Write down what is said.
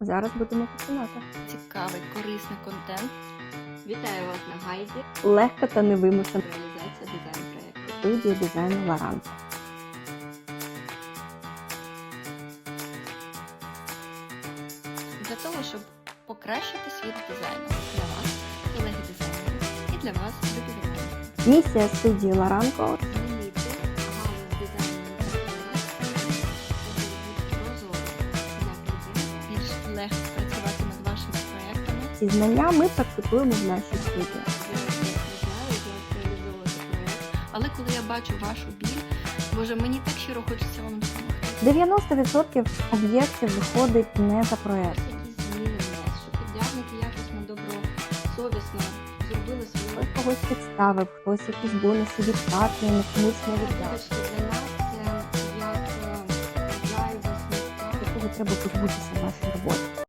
Зараз будемо починати. Цікавий, корисний контент. Вітаю вас на гайді Легко та невимушено реалізація дизайн проєкту. студії дизайну Ларанс. Для того, щоб покращити світ дизайну для вас, колеги дизайнери, і для вас, любі. Місія студії Ларанко ці знання ми практикуємо в нашій студії. Не проєкт. Але коли я бачу вашу біль, боже, мені так щиро хочеться вам допомогти. 90% об'єктів виходить не за проект. Якісь зміни внес, щоб підрядники якісно, добро, совісно зробили свою Хтось когось підставив, хтось якісь бонуси відплатний, комусь не віддав. Для нас це як зайве сміття. Якого треба позбутися в нашій роботі.